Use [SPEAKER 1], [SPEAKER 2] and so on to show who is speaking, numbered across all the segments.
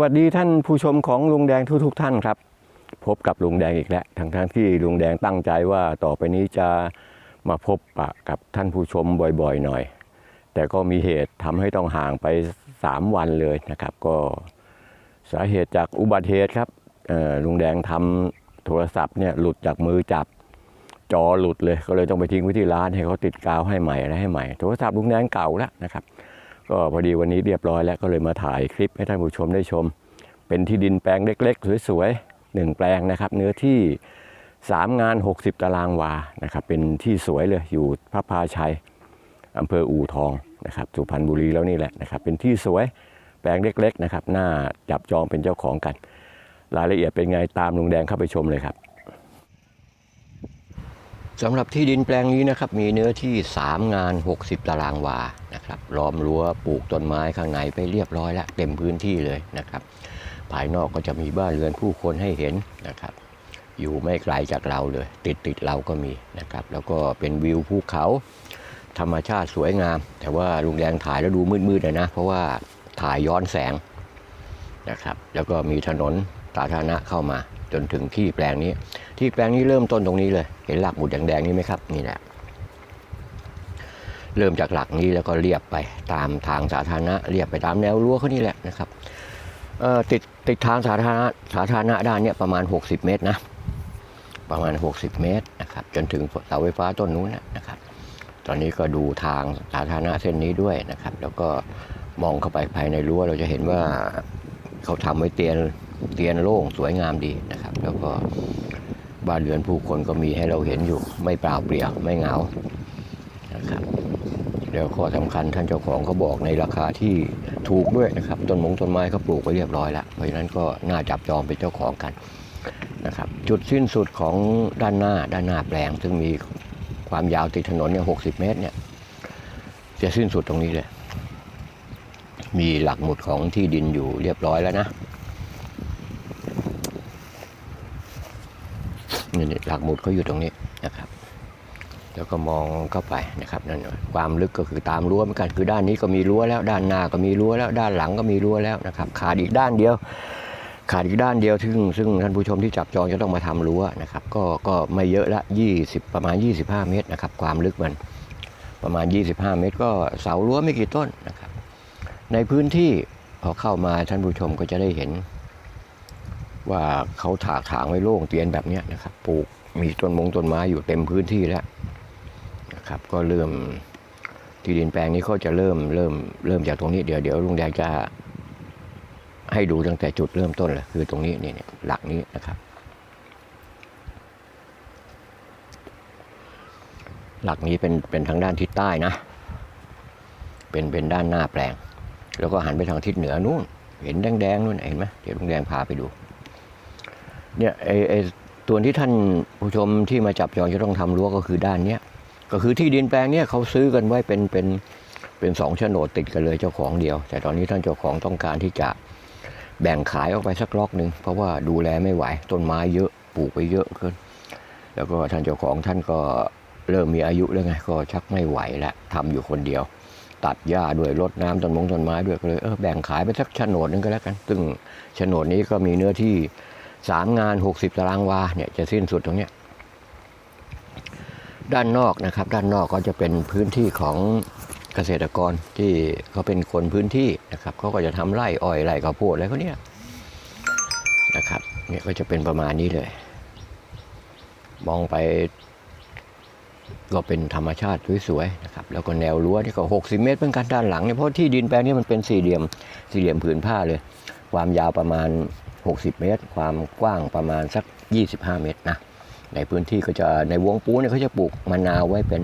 [SPEAKER 1] วัสดีท่านผู้ชมของลุงแดงทุกทุกท่านครับ พบกับลุงแดงอีกแล้วทั้งทั้งที่ลุงแดงตั้งใจว่าต่อไปนี้จะมาพบปะกับท่านผู้ชมบ่อยๆหน่อย แต่ก็มีเหตุทำให้ต้องห่างไป 3 วันเลยนะครับ ก็สาเหตุจากอุบัติเหตุครับลุงแดงทำโทรศัพท์เนี่ยหลุดจากมือจับจอหลุดเลยก็เลยต้องไปทิ้งไว้ที่ร้านให้เขาติดกาวให้ใหม่อะไรให้ใหม่ โทรศัพท์ลุงแดงเก่าแล้วนะครับ ก็พอดีวันนี้เรียบร้อยแล้วก็เลยมาถ่ายคลิปให้ท่านผู้ชมได้ชม เป็นที่ดินแปลงเล็ก ๆ สวยๆหนึ่งแปลงนะครับ เนื้อที่ 3 งาน 60 ตารางวานะครับเป็นที่สวยเลยอยู่พระพาชัยอำเภออู่ทองนะครับสุพรรณบุรีแล้วนี่แหละนะครับ เป็นที่สวยแปลงเล็ก ๆ นะครับน่าจับจองเป็นเจ้าของกัน รายละเอียดเป็นไงตามลุงแดงเข้าไปชมเลยครับ สำหรับที่ดินแปลงนี้นะครับมีเนื้อที่ 3 งาน 60 ตารางวานะครับล้อมรั้วปลูกต้นไม้ข้างในไปเรียบร้อยแล้วเต็มพื้นที่เลยนะครับ ภายนอกก็จะมีบ้านเรือนผู้คนให้เห็นนะครับ อยู่ไม่ไกลจากเราเลย ติดติดเราก็มีนะครับ แล้วก็เป็นวิวภูเขา ธรรมชาติสวยงาม แต่ว่าลุงแดงถ่ายแล้วดูมืดๆเลยนะเพราะว่าถ่ายย้อนแสงนะครับ แล้วก็มีถนนสาธารณะเข้ามา จนถึงที่แปลงนี้ ที่แปลงนี้เริ่มต้นตรงนี้เลย เห็นหลักหมุดแดงๆนี่ไหมครับนี่แหละเริ่มจากหลักนี้แล้วก็เรียบไปตามทางสาธารณะเรียบไปตามแนวรั้วเขานี่แหละนะครับติดติดทางสาธารณะสาธารณะด้านนี้ประมาณ 60 เมตรนะประมาณ 60 เมตรนะครับจนถึงเสาไฟฟ้าต้นนู้นนะนะครับ ตอนนี้ก็ดูทางสาธารณะเส้นนี้ด้วยนะครับ แล้วก็มองเข้าไปภายในรั้วเราจะเห็นว่าเขาทำไว้เตียน เตียนโล่งสวยงามดีนะครับ แล้วก็บ้านเรือนผู้คนก็มีให้เราเห็นอยู่ ไม่เปล่าเปลี่ยวไม่เหงานะครับเดี๋ยวข้อสำคัญท่านเจ้าของเขาบอกในราคาที่ถูกด้วยนะครับต้นมงต้นไม้เขาปลูกไว้เรียบร้อยแล้วเพราะฉะนั้นก็น่าจับจองเป็นเจ้าของกันนะครับ จุดสิ้นสุดของด้านหน้าด้านหน้าแปลง ซึ่งมีความยาวติดถนนเนี่ยหกเมตรเนี่ยจะสิ้นสุดตรงนี้เลยมีหลักหมุดของที่ดินอยู่เรียบร้อยแล้วนะ นี่หลักหมุดเขาอยู่ตรงนี้นะครับ แล้วก็มองเข้าไปนะครับนั่นความลึกก็คือตามรั้วเหมือนกันคือด้านนี้ก็มีรั้วแล้วด้านหน้าก็มีรั้วแล้วด้านหลังก็มีรั้วแล้วนะครับ ขาดอีกด้านเดียวขาดอีกด้านเดียวซึ่งซึ่งท่านผู้ชมที่จับจองจะต้องมาทำรั้วนะครับ ก็ก็ไม่เยอะละ 20 ประมาณ 25 เมตรนะครับ ความลึกมันประมาณ 25 เมตร ก็เสารั้วไม่กี่ต้นนะครับ ในพื้นที่พอเข้ามาท่านผู้ชมก็จะได้เห็น ว่าเขาถากถางไว้โล่งเตียนแบบนี้นะครับ ปลูกมีต้นมงต้นไม้อยู่เต็มพื้นที่แล้วนะครับ ก็เริ่มที่ดินแปลงนี้เขาจะเริ่มเริ่มเริ่มจากตรงนี้เดี๋ยวเดี๋ยวลุงแดงจะให้ดูตั้งแต่จุดเริ่มต้นเลยคือตรงนี้นี่เนี่ยหลักนี้นะครับ หลักนี้เป็นเป็นทางด้านทิศใต้นะ เป็นเป็นด้านหน้าแปลง แล้วก็หันไปทางทิศเหนือนู่น เห็นแดงๆนู่นเห็นไหมเดี๋ยวลุงแดงพาไปดู เนี่ยไอไอตัวที่ท่านผู้ชมที่มาจับจองจะต้องทำรั้วก็คือด้านเนี้ยก็คือที่ดินแปลงเนี้ยเขาซื้อกันไว้เป็นเป็นเป็นสองโฉนดติดกันเลยเจ้าของเดียว แต่ตอนนี้ท่านเจ้าของต้องการที่จะแบ่งขายออกไปสักล็อกหนึ่งเพราะว่าดูแลไม่ไหวต้นไม้เยอะปลูกไปเยอะเกินแล้วก็ท่านเจ้าของท่านก็เริ่มมีอายุแล้วไงก็ชักไม่ไหวแล้วทำอยู่คนเดียว ตัดหญ้าด้วยรดน้ำต้นมงต้นไม้ด้วยก็เลยเออแบ่งขายไปสักโฉนดหนึงก็แล้วกัน ซึ่งโฉนดนี้ก็มีเนื้อที่ สามงาน60ตารางวาเนี่ยจะสิ้นสุดตรงเนี้ยด้านนอกนะครับ ด้านนอกก็จะเป็นพื้นที่ของเกษตรกรที่เขาเป็นคนพื้นที่นะครับเขาก็จะทำไร่อ้อยไร่ข้าวโพดอะไรเขาเนี่ยนะครับเนี่ยก็จะเป็นประมาณนี้เลย มองไปก็เป็นธรรมชาติสวยๆนะครับแล้วก็แนวรั้วนี่ก็ 60 เมตรเป็นกันด้านหลังเนี่ยเพราะที่ดินแปลงนี้มันเป็นสี่เหลี่ยมสี่เหลี่ยมผืนผ้าเลย ความยาวประมาณ 60 เมตร ความกว้างประมาณสัก 25 เมตรนะในพื้นที่ก็จะในวงปูเนี่ยเขาจะปลูกมะนาวไว้เป็น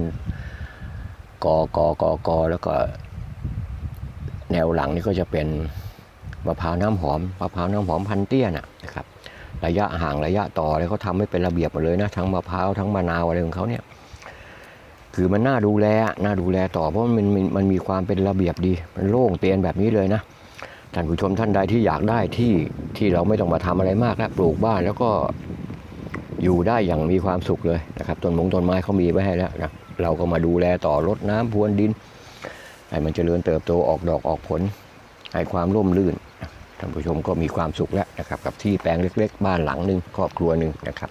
[SPEAKER 1] กอกอกอกอแล้วก็แนวหลังนี่ก็จะเป็นมะพร้าวน้ำหอมมะพร้าวน้ำหอมพันเตี้ยน่ะนะครับระยะห่างระยะต่ออะไรเขาทำให้เป็นระเบียบหมดเลยนะทั้งมะพร้าวทั้งมะนาวอะไรของเขาเนี่ยคือมันน่าดูแลน่าดูแลต่อเพราะมันมันมันมีความเป็นระเบียบดีมันโล่งเตียนแบบนี้เลยนะ ท่านผู้ชมท่านใดที่อยากได้ที่ที่เราไม่ต้องมาทำอะไรมากแล้วปลูกบ้านแล้วก็อยู่ได้อย่างมีความสุขเลยนะครับต้นมงต้นไม้เขามีไว้ให้แล้วนะเราก็มาดูแลต่อรดน้ำพรวนดินให้มันเจริญเติบโตออกดอกออกผลให้ความร่มรื่นท่านผู้ชมก็มีความสุขแล้วนะครับ กับที่แปลงเล็ก ๆ บ้านหลังหนึ่งครอบครัวหนึ่งนะครับ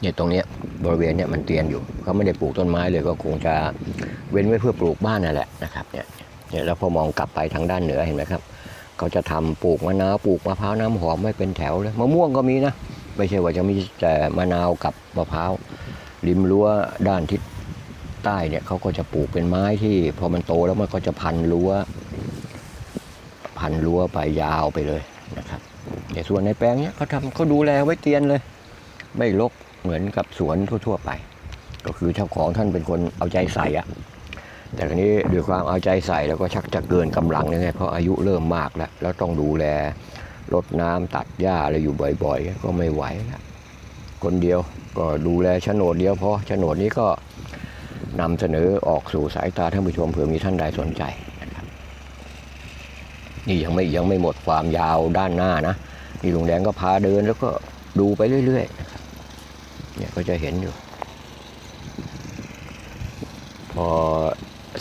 [SPEAKER 1] เนี่ยตรงนี้บริเวณเนี่ยมันเตียนอยู่เขาไม่ได้ปลูกต้นไม้เลยก็คงจะเว้นไว้เพื่อปลูกบ้านนั่นแหละนะครับเนี่ย เนี่ยแล้วพอมองกลับไปทางด้านเหนือเห็นไหมครับเขาจะทำปลูกมะนาวปลูกมะพร้าวน้ำหอมไม่เป็นแถวเลยมะม่วงก็มีนะไม่ใช่ว่าจะมีแต่มะนาวกับมะพร้าวริมรั้วด้านทิศใต้เนี่ยเขาก็จะปลูกเป็นไม้ที่พอมันโตแล้วมันก็จะพันรั้ว พันรั้วไปยาวไปเลยนะครับแต่ส่วนในแปลงเนี้ยเขาทำเขาดูแลไว้เตียนเลย ไม่รกเหมือนกับสวนทั่ว ๆ ไป ก็คือเจ้าของท่านเป็นคนเอาใจใส่อะ แต่ทีนี้ด้วยความเอาใจใส่แล้วก็ชักจะเกินกำลังเลยไงเพราะอายุเริ่มมากแล้ว แล้วต้องดูแลรดน้ำตัดหญ้าอะไรอยู่บ่อย ๆ ก็ไม่ไหวแล้วคนเดียวก็ดูแลโฉนดเดียวพอโฉนดนี้ก็นำเสนอออกสู่สายตาท่านผู้ชมเผื่อมีท่านใดสนใจนะครับนี่ยังไม่ยังไม่หมดความยาวด้านหน้านะนี่ลุงแดงก็พาเดินแล้วก็ดูไปเรื่อยๆนะครับเนี่ยก็จะเห็นอยู่ พอ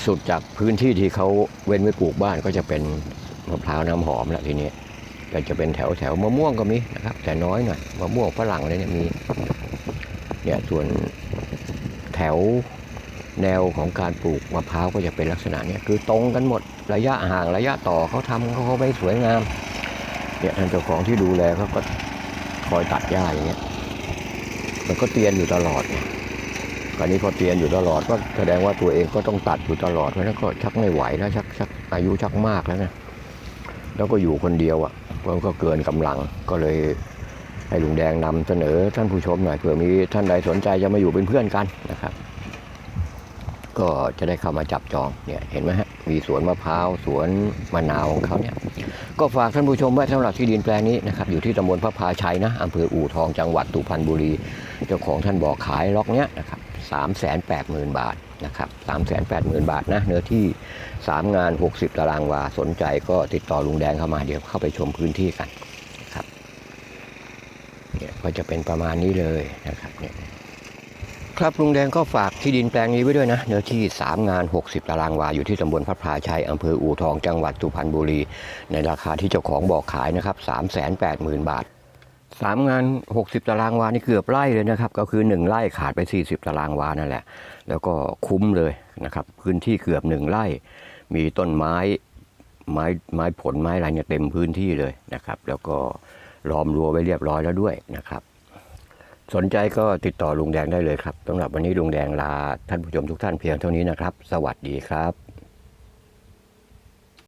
[SPEAKER 1] สุดจากพื้นที่ที่เขาเว้นไว้ปลูกบ้านก็จะเป็นมะพร้าวน้ำหอมแล้วทีนี้ก็จะเป็นแถวแถวมะม่วงก็มีนะครับ แต่น้อยหน่อยมะม่วงฝรั่งอะไรเนี่ยมีเนี่ยส่วนแถวแนวของการปลูกมะพร้าวก็จะเป็นลักษณะเนี้คือตรงกันหมดระยะห่างระยะต่อเขาทำเขาเขาไม่สวยงามเนี่ยท่านเจ้าของที่ดูแลเขาก็คอยตัดหญ้าอย่างเงี้ยมันก็เตียนอยู่ตลอดไง คราวนี้พอเตียนอยู่ตลอดก็แสดงว่าตัวเองก็ต้องตัดอยู่ตลอดเพราะนั้นก็ชักไม่ไหวแล้วชักชักอายุชักมากแล้วนะแล้วก็อยู่คนเดียวอะมันก็เกินกำลังก็เลยให้ลุงแดงนำเสนอท่านผู้ชมหน่อยเผื่อมีท่านใดสนใจจะมาอยู่เป็นเพื่อนกันนะครับ ก็จะได้เข้ามาจับจองเนี่ยเห็นไหมฮะมีสวนมะพร้าวสวนมะนาวของเขาเนี่ยก็ฝากท่านผู้ชมไว้สำหรับที่ดินแปลงนี้นะครับอยู่ที่ตำบลพระพาชัยนะอำเภออู่ทองจังหวัดสุพรรณบุรี เจ้าของท่านบอกขายล็อกเนี้ยนะครับ สามแสนแปดหมื่นบาทนะครับสามแสนแปดหมื่นบาทนะเนื้อที่สามงาน 60 ตารางวา สนใจก็ติดต่อลุงแดงเข้ามาเดี๋ยวเข้าไปชมพื้นที่กันนะครับเนี่ยก็จะเป็นประมาณนี้เลยนะครับเนี่ยครับลุงแดงก็ฝากที่ดินแปลงนี้ไว้ด้วยนะ เนื้อที่ 3 งาน 60 ตารางวา อยู่ที่ตำบลพระพลาชัยอำเภออู่ทองจังหวัดสุพรรณบุรี ในราคาที่เจ้าของบอกขายนะครับ 380,000 บาท สามงาน 60 ตารางวานี่เกือบไร่เลยนะครับ ก็คือ 1 ไร่ขาดไป 40 ตารางวานั่นแหละ แล้วก็คุ้มเลยนะครับ พื้นที่เกือบ 1 ไร่ มีต้นไม้ไม้ไม้ผลไม้อะไรเนี่ยเต็มพื้นที่เลยนะครับ แล้วก็ล้อมรั้วไว้เรียบร้อยแล้วด้วยนะครับ สนใจก็ติดต่อลุงแดงได้เลยครับสำหรับวันนี้ลุงแดงลาท่านผู้ชมทุกท่านเพียงเท่านี้นะครับ สวัสดีครับ